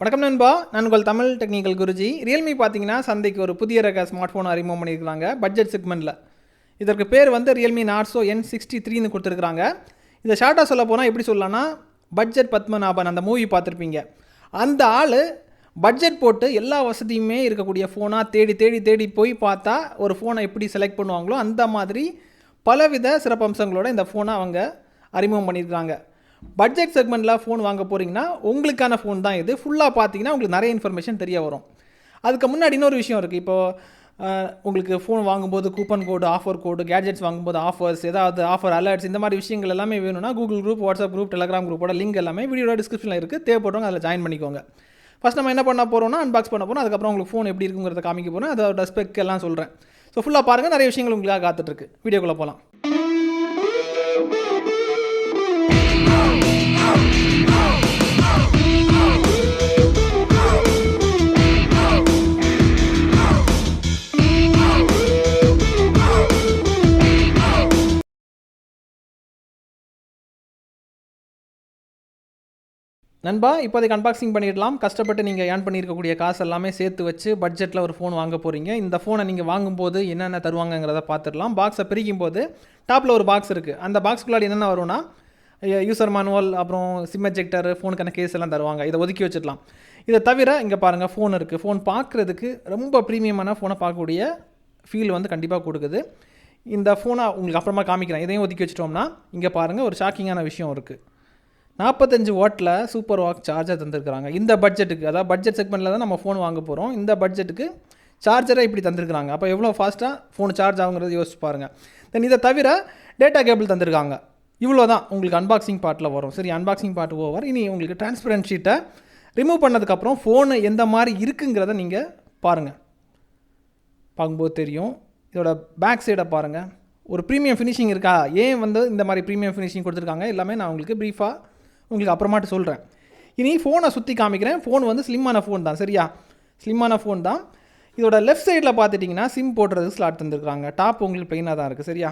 வணக்கம் நண்பா. நான் உங்கள் தமிழ் டெக்னிக்கல் குருஜி. ரியல்மி பார்த்தீங்கன்னா சந்தைக்கு ஒரு புதிய ரக ஸ்மார்ட் ஃபோன் அறிமுகம் பண்ணியிருக்காங்க பட்ஜெட் செக்மெண்ட்டில் இதற்கு பேர் வந்து ரியல்மி நார்சோ என் சிக்ஸ்டி த்ரீன்னு கொடுத்துருக்காங்க இதை ஷார்ட்டாக சொல்ல போனால் எப்படி சொல்லலாம்னா பட்ஜெட் பத்மநாபன் அந்த மூவி பார்த்துருப்பீங்க. அந்த ஆள் பட்ஜெட் போட்டு எல்லா வசதியுமே இருக்கக்கூடிய ஃபோனாக தேடி தேடி தேடி போய் பார்த்தா ஒரு ஃபோனை எப்படி செலக்ட் பண்ணுவாங்களோ அந்த மாதிரி பலவித சிறப்பம்சங்களோட இந்த ஃபோனை அவங்க அறிமுகம் பண்ணியிருக்காங்க பட்ஜெட் செக்மெண்ட்டில் ஃபோன் வாங்க போகிறீங்கன்னா உங்களுக்கான ஃபோன் தான் இது. ஃபுல்லாக பார்த்தீங்கன்னா உங்களுக்கு நிறைய இன்ஃபர்மேஷன் தெரிய வரும். அதுக்கு முன்னாடி இன்னொரு விஷயம் இருக்குது இப்போது உங்களுக்கு ஃபோன் வாங்கும்போது coupon code offer code gadgets வாங்கும்போது ஆஃபர்ஸ் ஏதாவது ஆஃபர் அலர்ட்ஸ் இந்த மாதிரி விஷயங்கள் எல்லாமே வேணும்னா Google group WhatsApp group Telegram குரூப்போட லிங்க் எல்லாமே வீடியோட டிஸ்கிரிப்ஷனில் இருக்குது தேவைப்படுறவங்க அதில் ஜாயின் பண்ணிக்கோங்க. ஃபஸ்ட் நம்ம என்ன பண்ண போகிறோம்னா அன்பாக்ஸ் பண்ண போகிறோம் அதுக்கப்புறம் உங்களுக்கு ஃபோன் எப்படி இருக்குங்கிறத காமிக்க போகிறேன் அதோட ஸ்பெக் எல்லாம் சொல்கிறேன் ஸோ ஃபுல்லாக பாருங்கள் நிறைய விஷயங்கள் உங்களுக்காக காத்துட்ருக்கு வீடியோக்குள்ளே போகலாம் நண்பா இப்போதைக்கு அன்பாக்சிங் பண்ணிடலாம். கஷ்டப்பட்டு நீங்கள் ஏர்ன் பண்ணியிருக்கக்கூடிய காசு எல்லாமே சேர்த்து வச்சு பட்ஜெட்டில் ஒரு ஃபோன் வாங்க போகிறீங்க இந்த ஃபோனை நீங்கள் வாங்கும்போது என்னென்ன தருவாங்கங்கிறத பார்த்துடலாம். பாக்ஸை பிரிக்கும் போது டாப்பில் ஒரு பாக்ஸ் இருக்குது அந்த பாக்ஸ்குள்ளாடி என்னென்ன வரும்னா யூசர் மேனுவல் அப்புறம் சிம் எஜெக்டர் ஃபோனுக்கான கேஸ் எல்லாம் தருவாங்க. இதை ஒதுக்கி வச்சிடலாம். இதை தவிர இங்கே பாருங்கள் ஃபோன் இருக்குது ஃபோன் பார்க்குறதுக்கு ரொம்ப ப்ரீமியமான ஃபோனை பார்க்கக்கூடிய ஃபீல் வந்து கண்டிப்பாக கொடுக்குது. இந்த ஃபோனை உங்களுக்கு அப்புறமா காமிக்கிறேன். இதையும் ஒதுக்கி வச்சிட்டோம்னா இங்கே பாருங்கள் ஒரு ஷாக்கிங்கான விஷயம் இருக்குது நாற்பத்தஞ்சு வாட்டில் சூப்பர் வாக் சார்ஜர் தந்திருக்கிறாங்க. இந்த பட்ஜெட்டுக்கு அதாவது பட்ஜெட் செக்மெண்ட்டில் தான் நம்ம ஃபோன் வாங்க போகிறோம் இந்த பட்ஜெட்டுக்கு சார்ஜரை இப்படி தந்திருக்கிறாங்க. அப்போ எவ்வளோ ஃபாஸ்ட்டாக ஃபோன் சார்ஜ் ஆகுங்கிறது யோசிச்சு பாருங்கள் தென் இதை தவிர டேட்டா கேபிள் தந்திருக்காங்க. இவ்வளோ தான் உங்களுக்கு அன்பாக்சிங் பார்ட்டில் வரும். சரி அன்பாக்சிங் பார்ட் ஓவர் இனி உங்களுக்கு டிரான்ஸ்பரன்ட் ஷீட்டை ரிமூவ் பண்ணதுக்கப்புறம் ஃபோனு எந்த மாதிரி இருக்குங்கிறத நீங்கள் பாருங்கள் பார்க்கும்போது தெரியும். இதோட பேக் சைடை பாருங்கள் ஒரு ப்ரீமியம் ஃபினிஷிங் இருக்கா? ஏன் வந்து இந்த மாதிரி ப்ரீமியம் ஃபினிஷிங் கொடுத்துருக்காங்க? எல்லாமே நான் உங்களுக்கு ப்ரீஃபாக உங்களுக்கு அப்புறமாட்டு சொல்கிறேன் இனி ஃபோனை சுற்றி காமிக்கிறேன். ஃபோன் வந்து ஸ்லிம்மான ஃபோன் தான். சரியா? ஸ்லிம்மான ஃபோன் தான். இதோட லெஃப்ட் சைடில் பார்த்துட்டிங்கன்னா சிம் போடுறதுக்கு ஸ்லாட் தந்துருக்காங்க. டாப் உங்களுக்கு ப்ளைனாக தான் இருக்குது சரியா?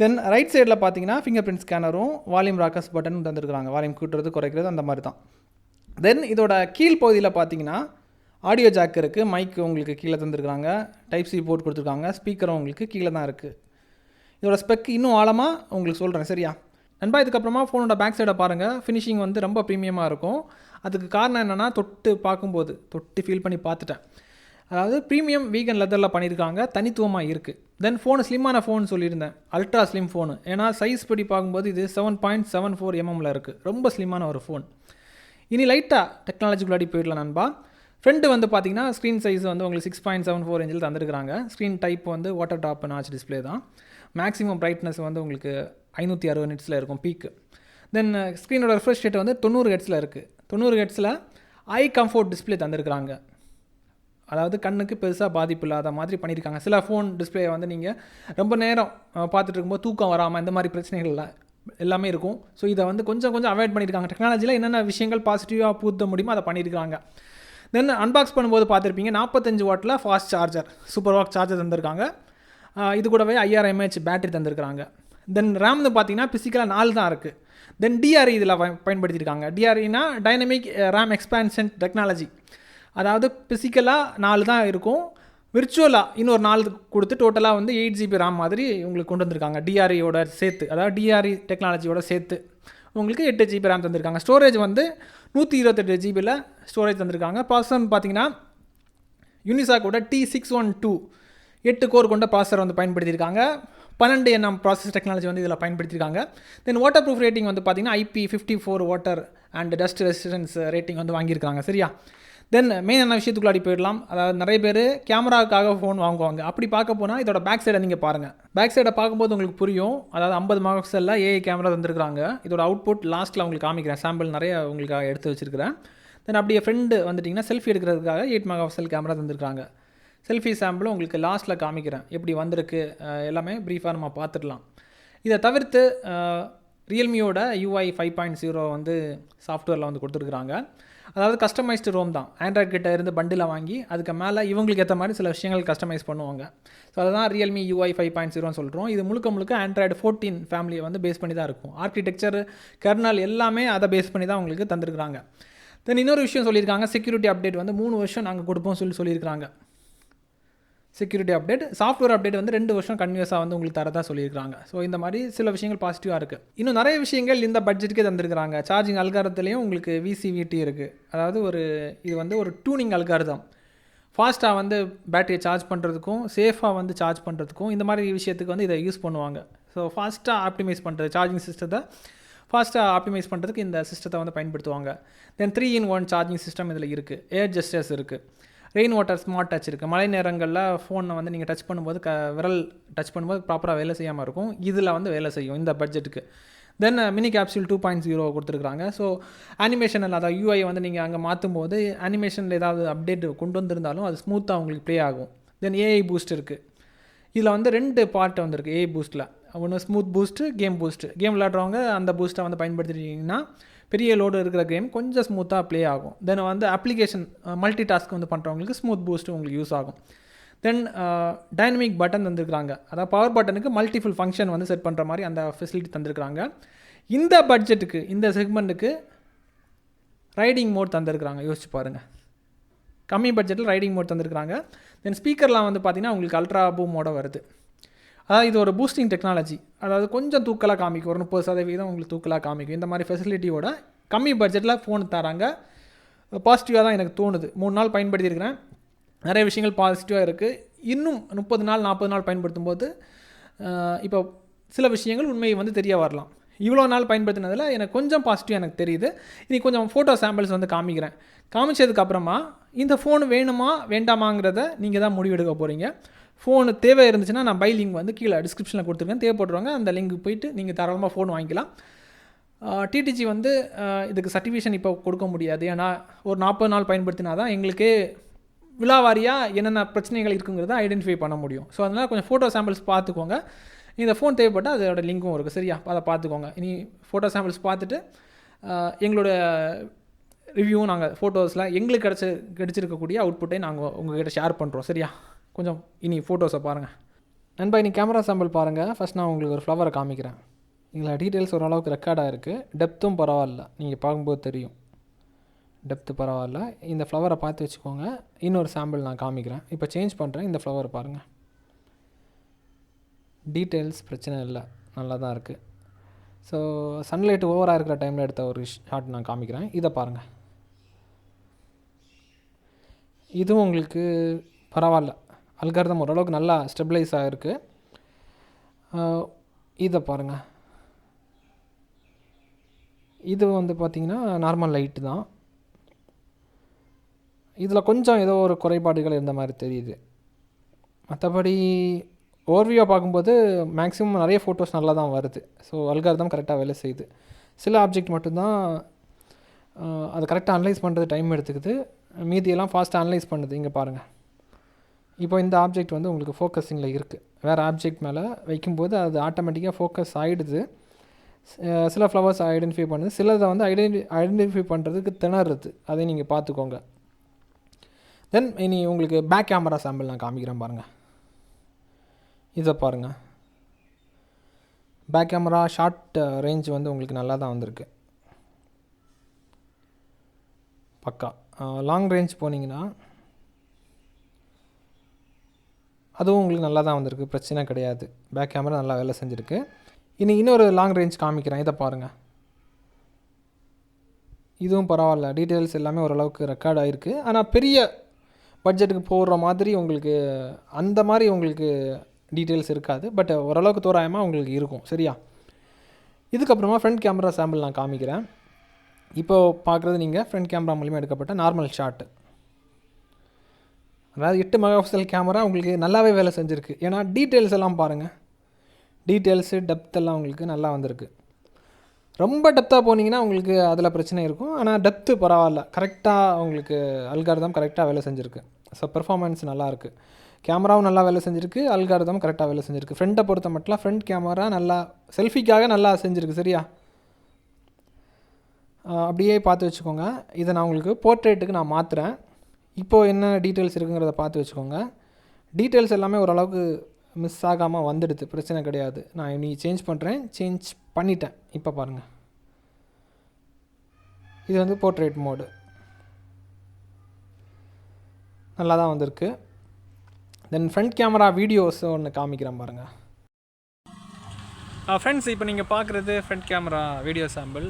தென் ரைட் சைடில் பார்த்தீங்கன்னா ஃபிங்கர் பிரிண்ட் ஸ்கேனரும் வால்யூம் ராக்கஸ் பட்டனும் தந்துருக்காங்க. வால்யூம் கூட்டுறது குறைக்கிறது அந்த மாதிரி தான். தென் இதோட கீழ் பகுதியில் பார்த்தீங்கன்னா ஆடியோ ஜாக் இருக்குது மைக் உங்களுக்கு கீழே தந்துருக்காங்க. டைப் சி போர்ட் கொடுத்துருக்காங்க. ஸ்பீக்கரும் உங்களுக்கு கீழே தான் இருக்குது இதோட ஸ்பெக் இன்னும் ஆழமாக உங்களுக்கு சொல்கிறேன் சரியா? நண்பா இதுக்கப்புறமா ஃபோனோட பேக் சைடை பாருங்கள் ஃபினிஷிங் வந்து ரொம்ப ப்ரீமியமாக இருக்கும். அதுக்கு காரணம் என்னென்னா தொட்டு பார்க்கும்போது தொட்டு ஃபீல் பண்ணி பார்த்துட்டேன். அதாவது ப்ரீமியம் வீகன் லெதரில் பண்ணியிருக்காங்க. தனித்துவமாக இருக்குது தென் ஃபோனு ஸ்லிம்மான ஃபோன் சொல்லியிருந்தேன். அல்ட்ரா ஸ்லிம் ஃபோனு ஏன்னா சைஸ் படி பார்க்கும்போது இது செவன் பாயிண்ட் செவன் ஃபோர் எம்எம்மில் இருக்குது ரொம்ப ஸ்லிம்மான ஒரு ஃபோன் இனி லைட்டாக டெக்னாலஜிக்குள்ளாடி போயிடலாம் நண்பா. ஃப்ரண்ட்டு வந்து பார்த்திங்கன்னா ஸ்க்ரீன் சைஸ் வந்து உங்களுக்கு சிக்ஸ் பாயிண்ட் செவன் ஃபோர் இன்ச்சில் தந்துருக்காங்க ஸ்க்ரீன் டைப் வந்து வாட்டர் டாப் நாச் டிஸ்பிளே தான். மேக்ஸிமம் பிரைட்னஸ் வந்து உங்களுக்கு ஐநூற்றி அறுபது நிட்ஸில் இருக்கும் பீக்கு தென் ஸ்க்ரீனோட ரெஃப்ரெஷ் ரேட் வந்து தொண்ணூறு ஹெட்ஸில் இருக்குது தொண்ணூறு ஹெட்ஸில் ஐ கம்ஃபோர்ட் டிஸ்பிளே தந்திருக்கிறாங்க. அதாவது கண்ணுக்கு பெருசாக பாதிப்பு இல்லாத மாதிரி பண்ணியிருக்காங்க சில ஃபோன் டிஸ்பிளே வந்து நீங்கள் ரொம்ப நேரம் பார்த்துட்டு இருக்கும்போது தூக்கம் வராமல் இந்த மாதிரி பிரச்சனைகள்லாம் எல்லாமே இருக்கும். ஸோ இதை வந்து கொஞ்சம் கொஞ்சம் அவாய்ட் பண்ணியிருக்காங்க டெக்னாலஜியில் என்னென்ன விஷயங்கள் பாசிட்டிவாக பூத்த முடியுமோ அதை பண்ணியிருக்காங்க தென் அன்பாக்ஸ் பண்ணும்போது பார்த்துருப்பீங்க நாற்பத்தஞ்சு வாட்டில் fast charger super VOOC charger தந்திருக்காங்க. இது கூடவே ஐஆர் எம்ஏஹெச் பேட்டரி தந்திருக்கிறாங்க. தென் ரேம்னு பார்த்தீங்கன்னா பிசிக்கலாக நாலு தான் இருக்குது தென் டிஆர்இ இதில் பயன்படுத்தியிருக்காங்க டிஆர்இனா dynamic RAM eh, expansion technology அதாவது ஃபிசிக்கலாக நாலு தான் இருக்கும். விர்ச்சுவலாக இன்னொரு நாலு கொடுத்து டோட்டலாக வந்து எயிட் ஜிபி ரேம் மாதிரி உங்களுக்கு கொண்டு வந்திருக்காங்க. டிஆர்இயோட சேர்த்து. அதாவது டிஆர்இ டெக்னாலஜியோட சேர்த்து உங்களுக்கு எட்டு ஜிபி ரேம் தந்திருக்காங்க. ஸ்டோரேஜ் வந்து நூற்றி இருபத்தெட்டு ஜிபியில் ஸ்டோரேஜ் தந்திருக்காங்க. ப்ராசர்னு பார்த்தீங்கன்னா யூனிசாக்கோட டி சிக்ஸ் ஒன் டூ எட்டு கோர் கொண்ட ப்ராசர் வந்து பயன்படுத்தியிருக்காங்க. பன்னெண்டு என்எம் ப்ராசஸ் டெக்னாலஜி வந்து இதில் பயன்படுத்தியிருக்காங்க. தென் வாட்டர் ப்ரூஃப் ரேட்டிங் வந்து பார்த்தீங்கன்னா IP fifty four water and dust resistance rating வந்து வாங்கியிருக்காங்க. சரியா? தென் மெயின் என்ன விஷயத்துக்குள்ளாடி போயிடலாம்? அதாவது நிறைய பேர் கேமராவுக்காக ஃபோன் வாங்குவாங்க. அப்படி பார்க்க போனால் இதோட பேக் சைடை நீங்கள் பாருங்கள் பேக் சைடை பார்க்கும்போது உங்களுக்கு புரியும். அதாவது ஐம்பது மார்க்ஸில் ஏஐ கேமரா தந்துருக்காங்க இதோட அவுட்புட் லாஸ்ட்டில் உங்களுக்கு காமிக்கிறேன். சாம்பிள் நிறைய உங்களுக்காக எடுத்து வச்சுருக்கிறேன். தென் அப்படியே ஃப்ரெண்டு வந்துட்டிங்கன்னா செல்ஃபி எடுக்கிறதுக்காக எயிட் மெகா பிக்சல் கேமரா தந்திருக்காங்க செல்ஃபி சாம்பிளும் உங்களுக்கு லாஸ்ட்டில் காமிக்கிறேன். எப்படி வந்திருக்கு எல்லாமே ப்ரீஃபாக நம்ம பார்த்துடலாம். இதை தவிர்த்து ரியல்மியோட யூஐ ஃபைவ் பாயிண்ட் ஜீரோ வந்து சாஃப்ட்வேரில் வந்து கொடுத்துருக்குறாங்க. அதாவது கஸ்டமைஸ்டு ரோம் தான். ஆண்ட்ராய்ட் கிட்ட இருந்து பண்டில் வாங்கி அதுக்கு மேலே இவங்களுக்கு ஏற்ற மாதிரி சில விஷயங்கள் கஸ்டமைஸ் பண்ணுவாங்க. ஸோ அதுதான் ரியல்மி யூஐ ஃபைவ் பாயிண்ட் ஜீரோன்னு சொல்கிறோம் இது முழுக்க முழுக்க ஆண்ட்ராய்டு ஃபோர்டீன் ஃபேமிலியை வந்து பேஸ் பண்ணி தான் இருக்கும். ஆர்கிடெக்சர் கர்னல் எல்லாமே அதை பேஸ் பண்ணி தான் உங்களுக்கு தந்திருக்கிறாங்க. தென் இன்னொரு விஷயம் சொல்லியிருக்காங்க. செக்யூரிட்டி அப்டேட் வந்து மூணு வருஷம் நாங்கள் கொடுப்போம் சொல்லி சொல்லியிருக்காங்க செக்யூரிட்டி அப்டேட் சாஃப்ட்வேர் அப்டேட் வந்து ரெண்டு வருஷம் கன்யூஸாக வந்து உங்களுக்கு தரதா சொல்லியிருக்காங்க ஸோ இந்த மாதிரி சில விஷயங்கள் பாசிட்டிவாக இருக்குது இன்னும் நிறைய விஷயங்கள் இந்த பட்ஜெட்டுக்கே தந்திருக்கிறாங்க. சார்ஜிங் அல்காரத்துலேயும் உங்களுக்கு விசிவிடி இருக்குது அதாவது ஒரு இது வந்து ஒரு டூனிங் அல்காரதம் ஃபாஸ்ட்டாக வந்து பேட்டரியை சார்ஜ் பண்ணுறதுக்கும் சேஃபாக வந்து சார்ஜ் பண்ணுறதுக்கும் இந்த மாதிரி விஷயத்துக்கு வந்து இதை யூஸ் பண்ணுவாங்க. ஸோ ஃபாஸ்ட்டாக ஆப்டிமைஸ் பண்ணுறது சார்ஜிங் சிஸ்டத்தை ஃபாஸ்ட்டாக ஆப்டிமைஸ் பண்ணுறதுக்கு இந்த சிஸ்டத்தை வந்து பயன்படுத்துவாங்க. Then three in one charging system இதில் இருக்குது ஏர் ஜஸ்டர்ஸ் இருக்குது ரெயின் வாட்டர் ஸ்மார்ட் டச் இருக்குது மழை நேரங்களில் ஃபோனை வந்து நீங்கள் டச் பண்ணும்போது க விரல் டச் பண்ணும்போது ப்ராப்பராக வேலை செய்யாமல் இருக்கும். இதில் வந்து வேலை செய்யும் இந்த பட்ஜெட்டுக்கு then mini capsule two point zero கொடுத்துருக்காங்க ஸோ அனிமேஷன் அதாவது யூஐ வந்து நீங்கள் அங்கே மாற்றும் போது அனிமேஷனில் ஏதாவது அப்டேட் கொண்டு வந்திருந்தாலும் அது ஸ்மூத்தாக உங்களுக்கு ப்ளே ஆகும். தென் ஏஐ பூஸ்ட் இருக்குது இதில் வந்து ரெண்டு பார்ட் வந்திருக்கு ஏஐ பூஸ்ட்டில் ஒன்று smooth boost game boost game விளாட்றவங்க அந்த பூஸ்ட்டை வந்து பயன்படுத்திட்டீங்கன்னா பெரிய லோடு இருக்கிற கேம் கொஞ்சம் ஸ்மூத்தாக ப்ளே ஆகும். தென் வந்து அப்ளிகேஷன் மல்டி டாஸ்க் வந்து பண்ணுறவங்களுக்கு ஸ்மூத் பூஸ்ட் உங்களுக்கு யூஸ் ஆகும். தென் டைனமிக் பட்டன் தந்திருக்காங்க அதாவது பவர் பட்டனுக்கு மல்டிஃபுல் ஃபங்க்ஷன் வந்து செட் பண்ணுற மாதிரி அந்த ஃபெசிலிட்டி தந்திருக்கிறாங்க. இந்த பட்ஜெட்டுக்கு இந்த செக்மெண்ட்டுக்கு ரைடிங் மோட் தந்திருக்கிறாங்க. யோசிச்சு பாருங்கள் கம்மி பட்ஜெட்டில் ரைடிங் மோட் தந்திருக்கிறாங்க. தென் ஸ்பீக்கர்லாம் வந்து பார்த்திங்கன்னா உங்களுக்கு அல்ட்ரா பூமோட வருது. அதாவது இது ஒரு பூஸ்டிங் டெக்னாலஜி அதாவது கொஞ்சம் தூக்கலாக காமிக்கும். ஒரு முப்பது சதவீதம் உங்களுக்கு தூக்கலாக காமிக்கும். இந்த மாதிரி ஃபெசிலிட்டியோட கம்மி பட்ஜெட்டில் ஃபோன் தராங்க. பாசிட்டிவாக தான் எனக்கு தோணுது. மூணு நாள் பயன்படுத்தியிருக்கிறேன். நிறைய விஷயங்கள் பாசிட்டிவாக இருக்குது இன்னும் முப்பது நாள் நாற்பது நாள் பயன்படுத்தும் போது இப்போ சில விஷயங்கள் உண்மையை வந்து தெரிய வரலாம். இவ்வளோ நாள் பயன்படுத்தினதில் எனக்கு கொஞ்சம் பாசிட்டிவ் எனக்கு தெரியுது. இனி கொஞ்சம் ஃபோட்டோ சாம்பிள்ஸ் வந்து காமிக்கிறேன். காமிச்சதுக்கப்புறமா இந்த ஃபோன் வேணுமா வேண்டாமாங்கிறத நீங்கள் தான் முடிவெடுக்க போகிறீங்க ஃபோனு தேவை இருந்துச்சுன்னா நான் பை லிங்க் வந்து கீழே டிஸ்கிரிப்ஷனில் கொடுத்துருக்கேன். தேவைப்படுறவங்க அந்த லிங்க் போயிட்டு நீங்கள் தாராளமாக ஃபோன் வாங்கிக்கலாம். டிடிஜி வந்து இதுக்கு சர்டிஃபிகேஷன் இப்போ கொடுக்க முடியாது. ஏன்னா ஒரு நாற்பது நாள் பயன்படுத்தினா தான் எங்களுக்கே விழாவாரியாக என்னென்ன பிரச்சனைகள் இருக்குங்கிறத ஐடென்டிஃபை பண்ண முடியும். ஸோ அதனால் கொஞ்சம் ஃபோட்டோ சாம்பிள்ஸ் பார்த்துக்கோங்க. இந்த ஃபோன் தேவைப்பட்டால் அதோட லிங்க்கும் இருக்குது சரியா? அதை பார்த்துக்கோங்க. இனி ஃபோட்டோ சாம்பிள்ஸ் பார்த்துட்டு எங்களோட ரிவ்யூவும் நாங்கள் ஃபோட்டோஸில் எங்களுக்கு கிடச்சி கிடச்சிருக்கக்கூடிய அவுட்புட்டை நாங்கள் உங்கள்கிட்ட ஷேர் பண்ணுறோம் சரியா? கொஞ்சம் இனி ஃபோட்டோஸை பாருங்கள் நண்பா இனி கேமரா சாம்பிள் பாருங்கள் ஃபஸ்ட் நான் உங்களுக்கு ஒரு ஃப்ளவரை காமிக்கிறேன். இதில் டீட்டெயில்ஸ் ஓரளவுக்கு ரெக்கார்டாக இருக்குது டெப்த்தும் பரவாயில்ல. நீங்கள் பார்க்கும்போது தெரியும். டெப்த்து பரவாயில்ல. இந்த ஃப்ளவரை பார்த்து வச்சுக்கோங்க. இன்னொரு சாம்பிள் நான் காமிக்கிறேன். இப்போ சேஞ்ச் பண்ணுறேன் இந்த ஃப்ளவர் பாருங்கள் டீட்டெயில்ஸ் பிரச்சனை இல்லை. நல்லா தான் இருக்குது ஸோ சன்லைட் ஓவராக இருக்கிற டைமில் எடுத்த ஒரு ஷாட் நான் காமிக்கிறேன். இதை பாருங்கள் இதுவும் உங்களுக்கு பரவாயில்ல. அல்காரதம் ஓரளவுக்கு நல்லா ஸ்டெபிளைஸ் ஆகிருக்கு இதை பாருங்கள் இது வந்து பார்த்திங்கன்னா நார்மல் லைட்டு தான். இதில் கொஞ்சம் ஏதோ ஒரு குறைபாடுகள் இருந்த மாதிரி தெரியுது. மற்றபடி ஓவர்வியூவாக பார்க்கும்போது மேக்ஸிமம் நிறைய ஃபோட்டோஸ் நல்லா தான் வருது. ஸோ அல்காரதம் கரெக்டாக வேலை செய்யுது. சில ஆப்ஜெக்ட் மட்டும்தான் அதை கரெக்டாக அனலைஸ் பண்ணுறது டைம் எடுத்துக்குது. மீதியெல்லாம் ஃபாஸ்ட்டாக அனலைஸ் பண்ணுது. இங்கே பாருங்கள் இப்போ இந்த ஆப்ஜெக்ட் வந்து உங்களுக்கு ஃபோக்கஸிங்கில் இருக்குது வேறு ஆப்ஜெக்ட் மேலே வைக்கும்போது அது ஆட்டோமேட்டிக்காக ஃபோக்கஸ் ஆகிடுது சில ஃப்ளவர்ஸ் ஐடென்டிஃபை பண்ணுது. சிலதை வந்து ஐடென்டி ஐடென்டிஃபை பண்ணுறதுக்கு திணறுது. அதை நீங்கள் பார்த்துக்கோங்க. தென் இனி உங்களுக்கு பேக் கேமரா சாம்பிள் நான் காமிக்கிறேன் பாருங்கள் இதை பாருங்கள் பேக் கேமரா ஷார்ட் ரேஞ்ச் வந்து உங்களுக்கு நல்லா தான் வந்திருக்கு. பக்கா. லாங் ரேஞ்ச் போனீங்கன்னா அதுவும் உங்களுக்கு நல்லா தான் வந்திருக்கு. பிரச்சனை கிடையாது. பேக் கேமரா நல்லா வேலை செஞ்சுருக்கு. இனி இன்னொரு லாங் ரேஞ்ச் காமிக்கிறேன். இதை பாருங்கள் இதுவும் பரவாயில்ல. டீட்டெயில்ஸ் எல்லாமே ஓரளவுக்கு ரெக்கார்ட் ஆகிருக்கு ஆனால் பெரிய பட்ஜெட்டுக்கு போடுற மாதிரி உங்களுக்கு அந்த மாதிரி உங்களுக்கு டீட்டெயில்ஸ் இருக்காது. பட் ஓரளவுக்கு தோராயமாக உங்களுக்கு இருக்கும். சரியா? இதுக்கப்புறமா ஃப்ரண்ட் கேமரா சாம்பிள் நான் காமிக்கிறேன். இப்போது பார்க்குறது நீங்கள் ஃப்ரண்ட் கேமரா மூலிமா எடுக்கப்பட்ட நார்மல் ஷாட்டு அதாவது எட்டு மெகாபிக்சல் கேமரா உங்களுக்கு நல்லாவே வேலை செஞ்சுருக்கு. ஏன்னா டீட்டெயில்ஸ் எல்லாம் பாருங்கள் டீட்டெயில்ஸு டெப்த் எல்லாம் உங்களுக்கு நல்லா வந்திருக்கு. ரொம்ப டெப்த்தாக போனீங்கன்னா உங்களுக்கு அதில் பிரச்சனை இருக்கும். ஆனால் டெப்த்து பரவாயில்ல. கரெக்டாக உங்களுக்கு அல்காரதம் கரெக்டாக வேலை செஞ்சுருக்கு. ஸோ பெர்ஃபார்மன்ஸ் நல்லாயிருக்கு கேமராவும் நல்லா வேலை செஞ்சுருக்கு. அல்காரதம் கரெக்டாக வேலை செஞ்சுருக்கு. ஃப்ரண்ட்டை பொறுத்த மட்டும் ஃப்ரண்ட் கேமரா நல்லா செல்ஃபிக்காக நல்லா செஞ்சுருக்கு. சரியா? அப்படியே பார்த்து வச்சுக்கோங்க. இதை நான் உங்களுக்கு போர்ட்ரேட்டுக்கு நான் மாற்றுறேன் இப்போது என்ன டீட்டெயில்ஸ் இருக்குங்கிறத பார்த்து வச்சுக்கோங்க. டீட்டெயில்ஸ் எல்லாமே ஓரளவுக்கு மிஸ் ஆகாமல் வந்துடுது. பிரச்சனை கிடையாது. நான் இன்னைக்கு சேஞ்ச் பண்ணுறேன் சேஞ்ச் பண்ணிட்டேன். இப்போ பாருங்கள் இது வந்து போர்ட்ரேட் மோடு நல்லா தான் வந்திருக்கு. தென் ஃப்ரண்ட் கேமரா வீடியோஸ் ஒன்று காமிக்கிறேன் பாருங்கள் ஃப்ரெண்ட்ஸ் இப்போ நீங்கள் பார்க்குறது ஃப்ரண்ட் கேமரா வீடியோ சாம்பிள்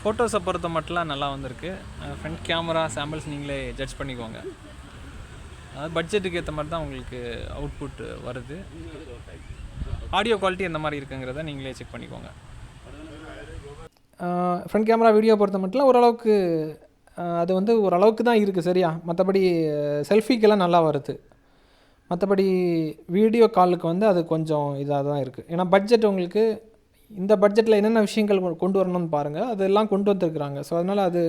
ஃபோட்டோஸை பொறுத்த மட்டும்லாம் நல்லா வந்திருக்கு. ஃப்ரண்ட் கேமரா சாம்பிள்ஸ் நீங்களே ஜட்ஜ் பண்ணிக்கோங்க. அதாவது பட்ஜெட்டுக்கு ஏற்ற மாதிரி தான் உங்களுக்கு அவுட்புட் வருது. ஆடியோ குவாலிட்டி எந்த மாதிரி இருக்குங்கிறத நீங்களே செக் பண்ணிக்கோங்க. ஃப்ரண்ட் கேமரா வீடியோ பொறுத்த மட்டும் ஓரளவுக்கு அது வந்து ஓரளவுக்கு தான் இருக்குது சரியா? மற்றபடி செல்ஃபிக்கெல்லாம் நல்லா வருது. மற்றபடி வீடியோ காலுக்கு வந்து அது கொஞ்சம் இதாக தான் இருக்குது ஏன்னா பட்ஜெட் உங்களுக்கு இந்த பட்ஜெட்டில் என்னென்ன விஷயங்கள் கொண்டு வரணும்னு பாருங்கள் அதெல்லாம் கொண்டு வந்துருக்குறாங்க. ஸோ அதனால் அது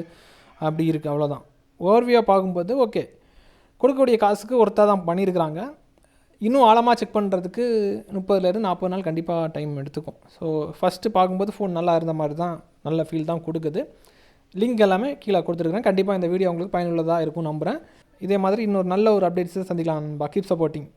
அப்படி இருக்குது அவ்வளோதான் ஓவர்வியூவாக பார்க்கும்போது ஓகே கொடுக்கக்கூடிய காசுக்கு ஒருத்தா தான் பண்ணியிருக்கிறாங்க இன்னும் ஆழமாக செக் பண்ணுறதுக்கு முப்பதுலேருந்து நாற்பது நாள் கண்டிப்பாக டைம் எடுத்துக்கும். ஸோ ஃபஸ்ட்டு பார்க்கும்போது ஃபோன் நல்லா இருந்த மாதிரி தான் நல்ல ஃபீல் தான் கொடுக்குது. லிங்க் எல்லாமே கீழே கொடுத்துருக்குறேன். கண்டிப்பாக இந்த வீடியோ உங்களுக்கு பயனுள்ளதாக இருக்கும் நம்புகிறேன் இதே மாதிரி இன்னொரு நல்ல ஒரு அப்டேட்ஸை சந்திக்கலாம் நண்பா. Keep supporting